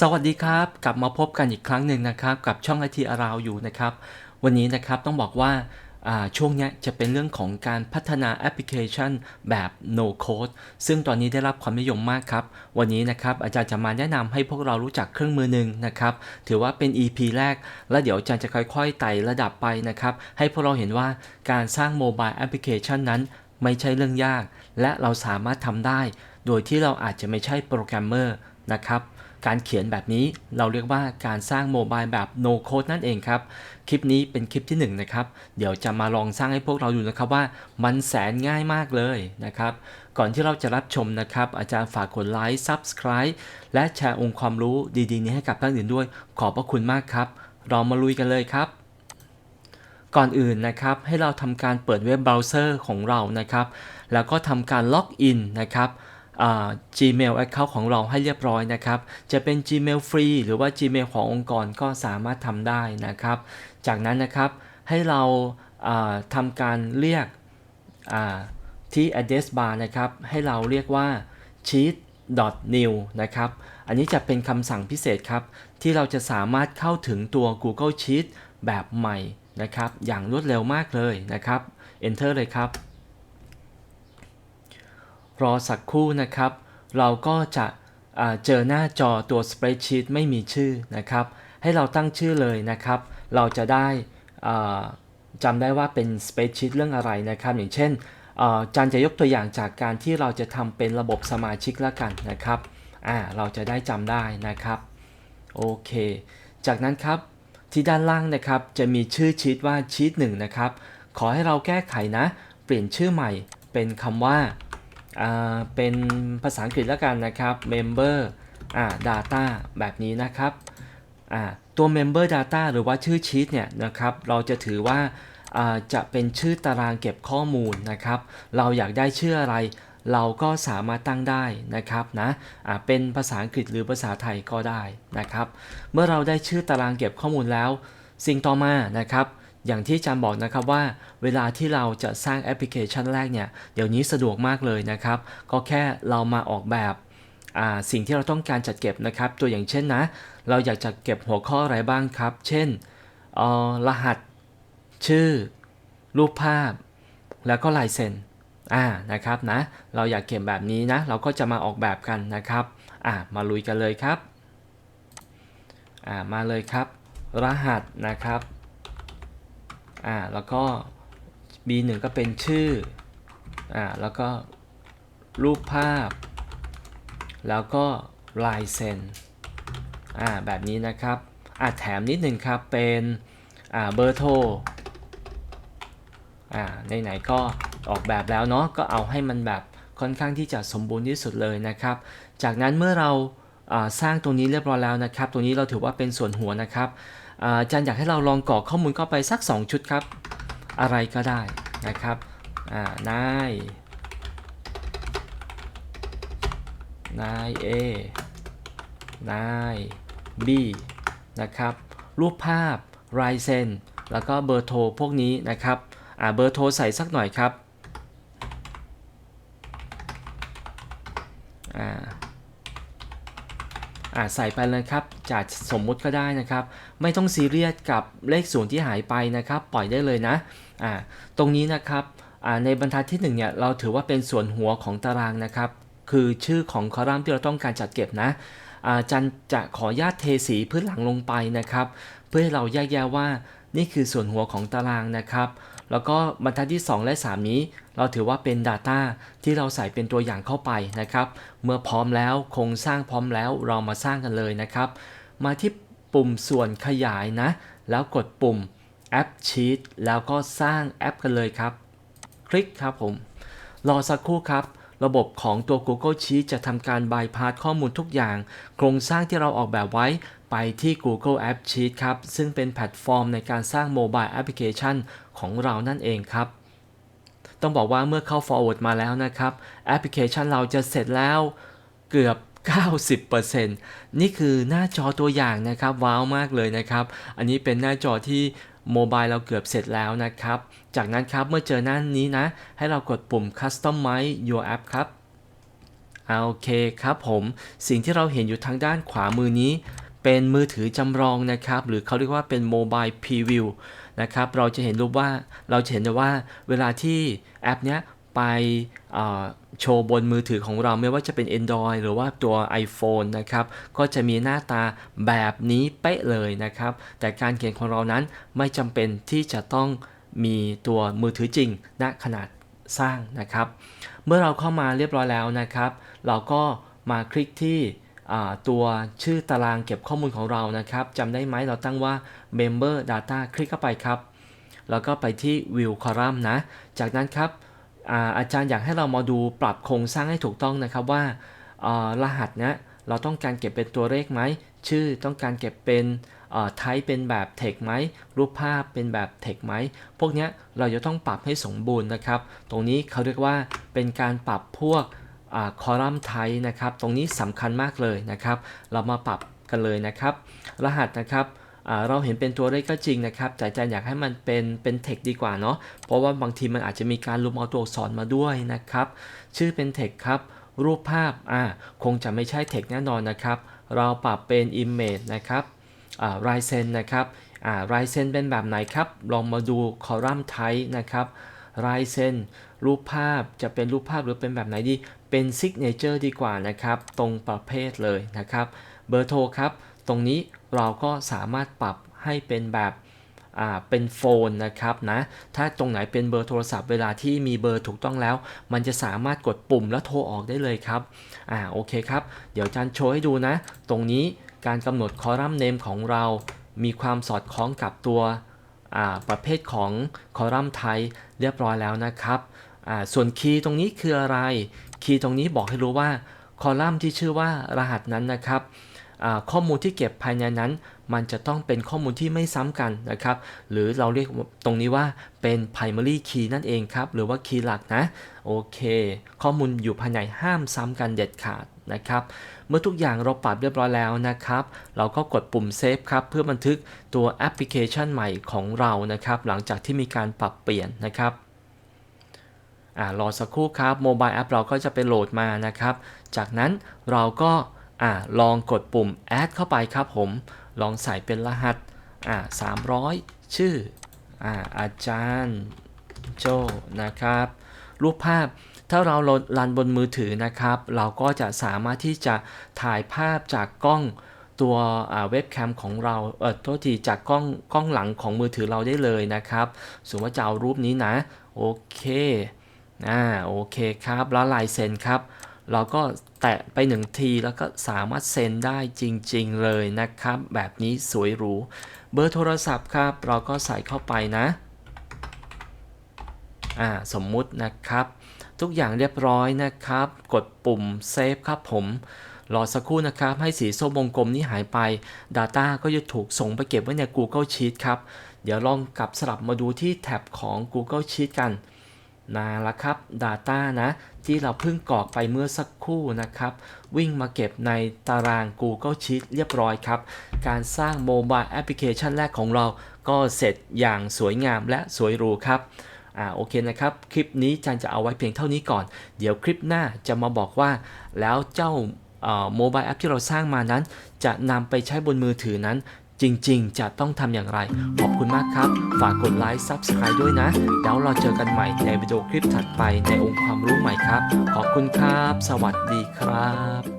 สวัสดีครับ กลับมาพบกันอีกครั้งหนึ่งนะครับกับช่องไอทีอาราวอยู่นะครับ วันนี้นะครับต้องบอกว่าช่วงนี้จะเป็นเรื่องของการพัฒนาแอปพลิเคชันแบบ no code ซึ่งตอนนี้ได้รับความนิยมมากครับ วันนี้นะครับอาจารย์จะมาแนะนำให้พวกเรารู้จักเครื่องมือหนึ่งนะครับ ถือว่าเป็น EP แรก แล้วเดี๋ยวอาจารย์จะค่อยๆไต่ระดับไปนะครับ ให้พวกเราเห็นว่าการสร้างโมบายแอปพลิเคชันนั้น ไม่ใช่เรื่องยาก และเราสามารถทำได้ โดยที่เราอาจจะไม่ใช่โปรแกรมเมอร์นะครับ การเขียนแบบนี้เราเรียกว่าการสร้างโมบายแบบ no code นั่นเองครับ คลิปนี้เป็นคลิปที่1นงนะครับ เดี๋ยวจะมาลองสร้างให้พวกเราดูนะครับว่ามันแสนง่ายมากเลยนะครับ ก่อนที่เราจะรับชมนะครับ อาจารย์ฝากกดไลค์ Subscribe และแชร์องค์ความรู้ดีๆ นี้ให้กับท่านอื่นด้วย ขอบพระคุณมากครับ เรามาลุยกันเลยครับก่อนอื่นนะครับให้เราทำการเปิดเว็บเบราว์เซอร์ของเรานะครับ แล้วก็ทำการล็อกอินนะครับ Gmail Account ของเราให้เรียบร้อยนะครับ จะเป็น Gmail ฟรีหรือว่า Gmail ขององค์กรก็สามารถทำได้นะครับ จากนั้นนะครับให้เราาทำการเรียกที่ address bar นะครับ ให้เราเรียกว่า cheat new นะครับ อันนี้จะเป็นคำสั่งพิเศษครับ ที่เราจะสามารถเข้าถึงตัว Google Sheet แบบใหม่นะครับ อย่างรวดเร็วมากเลยนะครับ enter เลยครับ รอสักครู่นะครับ เราก็จะเจอหน้าจอตัว spreadsheet ไม่มีชื่อนะครับ ให้เราตั้งชื่อเลยนะครับ เราจะได้จำได้ว่าเป็น spreadsheet เรื่องอะไรนะครับ อย่างเช่นอ่าจันจะยกตัวอย่างจากการที่เราจะทำเป็นระบบสมาชิกละกันนะครับเราจะได้จำได้นะครับ โอเค จากนั้นครับที่ด้านล่างนะครับ จะมีชื่อชีตว่าชีตหนึ่งนะครับ ขอให้เราแก้ไขนะ เปลี่ยนชื่อใหม่เป็นคำว่า เป็นภาษาอังกฤษแล้วกันนะครับ member อ่า data แบบนี้นะครับอ่าตัว member data หรือว่าชื่อชีตเนี่ยนะครับ เราจะถือว่าจะเป็นชื่อตารางเก็บข้อมูลนะครับ เราอยากได้ชื่ออะไร เราก็สามารถตั้งได้นะครับนะอ่าเป็นภาษาอังกฤษหรือภาษาไทยก็ได้นะครับ เมื่อเราได้ชื่อตารางเก็บข้อมูลแล้ว สิ่งต่อมานะครับ อย่างที่อาจารย์บอกนะครับว่าเวลาที่เราจะสร้างแอปพลิเคชันแรกเนี่ยเดี๋ยวนี้สะดวกมากเลยนะครับ ก็แค่เรามาออกแบบสิ่งที่เราต้องการจัดเก็บนะครับ ตัวอย่างเช่นนะ เราอยากจะเก็บหัวข้ออะไรบ้างครับ เช่นรหัส ชื่อ รูปภาพ แล้วก็ลายเซ็นอ่านะครับนะ เราอยากเก็บแบบนี้นะ เราก็จะมาออกแบบกันนะครับอ่ามาลุยกันเลยครับอ่ามาเลยครับ รหัสนะครับ อ่าแล้วก็ B1 ก็เป็นชื่ออ่าแล้วก็รูปภาพ แล้วก็ลายเซ็นอ่าแบบนี้นะครับอ่าแถมนิดหนึ่งครับเป็นอ่าเบอร์โทรอ่าไหนๆก็ออกแบบแล้วเนาะก็เอาให้มันแบบค่อนข้างที่จะสมบูรณ์ที่สุดเลยนะครับ จากนั้นเมื่อเราอ่า สร้างตรงนี้เรียบร้อยแล้วนะครับ ตรงนี้เราถือว่าเป็นส่วนหัวนะครับอาจารย์อยากให้เราลองกรอกข้อมูลเข้าไปสัก 2 ชุดครับ อะไรก็ได้นะครับนายนาย A นาย B นะครับ รูปภาพลายเซ็นแล้วก็เบอร์โทรพวกนี้นะครับเบอร์โทรใส่สักหน่อยครับ อ่าาใส่ไปเลยครับจากสมมุติก็ได้นะครับ ไม่ต้องซีเรียสกับเลขศูนย์ที่หายไปนะครับ ปล่อยได้เลยนะอ่าตรงนี้นะครับอ่าในบรรทัดที่1เนี่ยเราถือว่าเป็นส่วนหัวของตารางนะครับ คือชื่อของคอลัมน์ที่เราต้องการจัดเก็บนะอาจารย์จะขออนุญาตเทสีพื้นหลังลงไปนะครับ เพื่อให้เราแยกแยะว่านี่คือส่วนหัวของตารางนะครับ แล้วก็บรรทัดที่ 2 และ 3 นี้ เราถือว่าเป็น Data ที่เราใส่เป็นตัวอย่างเข้าไปนะครับ เมื่อพร้อมแล้วโครงสร้างพร้อมแล้วเรามาสร้างกันเลยนะครับ มาที่ปุ่มส่วนขยายนะ แล้วกดปุ่ม App Sheet แล้วก็สร้างแอปกันเลยครับ คลิกครับผม รอสักครู่ครับระบบของตัว Google Sheet จะทำการบายพาสข้อมูลทุกอย่าง โครงสร้างที่เราออกแบบไว้ ไปที่ Google App Sheet ครับ ซึ่งเป็นแพลตฟอร์มในการสร้างโมบายแอปพลิเคชันของเรานั่นเองครับ ต้องบอกว่าเมื่อเข้า forward มาแล้วนะครับ แอปพลิเคชันเราจะเสร็จแล้วเกือบ90%นี่คือหน้าจอตัวอย่างนะครับ ว้าวมากเลยนะครับ อันนี้เป็นหน้าจอที่โมบายเราเกือบเสร็จแล้วนะครับ จากนั้นครับเมื่อเจอหน้านี้นะ ให้เรากดปุ่ม customize your app ครับโอเคครับผม สิ่งที่เราเห็นอยู่ทางด้านขวามือนี้ เป็นมือถือจำลองนะครับ หรือเขาเรียกว่าเป็นโมบายพรีวิวนะครับ เราจะเห็นรูปว่าเราจะเห็นว่าเวลาที่แอปเนี้ยไปโชว์บนมือถือของเราไม่ว่าจะเป็น Android หรือว่าตัว iPhone นะครับ ก็จะมีหน้าตาแบบนี้เป๊ะเลยนะครับ แต่การเขียนของเรานั้นไม่จำเป็นที่จะต้องมีตัวมือถือจริงณขนาดสร้างนะครับ เมื่อเราเข้ามาเรียบร้อยแล้วนะครับ เราก็มาคลิกที่ ตัวชื่อตารางเก็บข้อมูลของเรานะครับจำได้ไหมเราตั้งว่า member data คลิกเข้าไปครับ แล้วก็ไปที่ view column นะ จากนั้นครับอาอาจารย์อยากให้เรามาดูปรับโครงสร้างให้ถูกต้องนะครับว่าารหัสเนะเราต้องการเก็บเป็นตัวเลขไหม ชื่อต้องการเก็บเป็นไทป์เป็นแบบ text ไหม รูปภาพเป็นแบบ text ไหม พวกนี้เราจะต้องปรับให้สมบูรณ์นะครับ ตรงนี้เขาเรียกว่าเป็นการปรับพวก คอลัมน์ไทป์นะครับ ตรงนี้สำคัญมากเลยนะครับ เรามาปรับกันเลยนะครับ รหัสนะครับเราเห็นเป็นตัวเลขก็จริงนะครับแต่อาจารย์อยากให้มันเป็นเป็นเทคดีกว่าเนาะเพราะว่าบางทีมันอาจจะมีการรวมเอาตัวอักษรมาด้วยนะครับ ชื่อเป็นเทคครับ รูปภาพอ่าคงจะไม่ใช่เทคแน่นอนนะครับ เราปรับเป็น Image นะครับอ่า r i s e n นะครับอ่า r i s e n เป็นแบบไหนครับ ลองมาดูคอลัมน์ไทป์นะครับ r i s e n รูปภาพจะเป็นรูปภาพหรือเป็นแบบไหนดี เป็น Signature ดีกว่านะครับ ตรงประเภทเลยนะครับ เบอร์โทรครับ ตรงนี้เราก็สามารถปรับให้เป็นแบบอ่าเป็นโฟนนะครับนะ ถ้าตรงไหนเป็นเบอร์โทรศัพท์เวลาที่มีเบอร์ถูกต้องแล้ว มันจะสามารถกดปุ่มแล้วโทรออกได้เลยครับ อ่าโอเคครับ เดี๋ยวอาจารย์โชว์ให้ดูนะ ตรงนี้การกำหนดคอลัมน์เนมของเรา มีความสอดคล้องกับตัวประเภทของคอลัมน์ไทยเรียบร้อยแล้วนะครับ ส่วนคีย์ตรงนี้คืออะไร คีย์ตรงนี้บอกให้รู้ว่าคอลัมน์ที่ชื่อว่ารหัสนั้นนะครับข้อมูลที่เก็บภายในนั้น มันจะต้องเป็นข้อมูลที่ไม่ซ้ำกันนะครับ หรือเราเรียกตรงนี้ว่าเป็น primary key นั่นเองครับ หรือว่าคีย์หลักนะ โอเค ข้อมูลอยู่ภายในห้ามซ้ำกันเด็ดขาดนะครับ เมื่อทุกอย่างเราปรับเรียบร้อยแล้วนะครับ เราก็กดปุ่มเซฟครับ เพื่อบันทึกตัวแอปพลิเคชันใหม่ของเรานะครับ หลังจากที่มีการปรับเปลี่ยนนะครับ อ่ารอสักครู่ครับโมบายแอปเราก็จะไปโหลดมานะครับ จากนั้นเราก็อ่าลองกดปุ่ม add เข้าไปครับผม ลองใส่เป็นรหัสอ่า300 ชื่ออ่าอาจารย์โจนะครับ รูปภาพถ้าเราลดรันบนมือถือนะครับ เราก็จะสามารถที่จะถ่ายภาพจากกล้องตัวเว็บแคมของเรา เออโทษทีจากกล้องกล้องหลังของมือถือเราได้เลยนะครับ สมมติว่าจะเอารูปนี้นะ โอเค อ่าโอเคครับแล้วลายเซ็นครับ เราก็แตะไปหนึ่งทีแล้วก็สามารถเซ็นได้จริง ๆ เลยนะครับ แบบนี้สวยหรู เบอร์โทรศัพท์ครับ เราก็ใส่เข้าไปนะอ่าสมมุตินะครับ ทุกอย่างเรียบร้อยนะครับ กดปุ่มเซฟครับผมรอสักครู่นะครับ ให้สีส้มวงกลมนี้หายไป Data ก็จะถูกส่งไปเก็บไว้ใน Google Sheet ครับ เดี๋ยวลองกลับสลับมาดูที่แท็บของ Google Sheet กัน นาละครับ Data นะ ที่เราเพิ่งกรอกไปเมื่อสักครู่นะครับ วิ่งมาเก็บในตาราง Google Sheet เรียบร้อยครับ การสร้างโมบายแอปพลิเคชันแรกของเราก็เสร็จอย่างสวยงามและสวยหรูครับอ่าโอเคนะครับ คลิปนี้จันจะเอาไว้เพียงเท่านี้ก่อน เดี๋ยวคลิปหน้าจะมาบอกว่า แล้วเจ้าโมบายแอปที่เราสร้างมานั้น จะนำไปใช้บนมือถือนั้น จริงๆ จะต้องทำอย่างไร ขอบคุณมากครับ ฝากกดไลค์ Subscribe ด้วยนะ แล้วเราเจอกันใหม่ในวิดีโอคลิปถัดไปในองค์ความรู้ใหม่ครับ ขอบคุณครับ สวัสดีครับ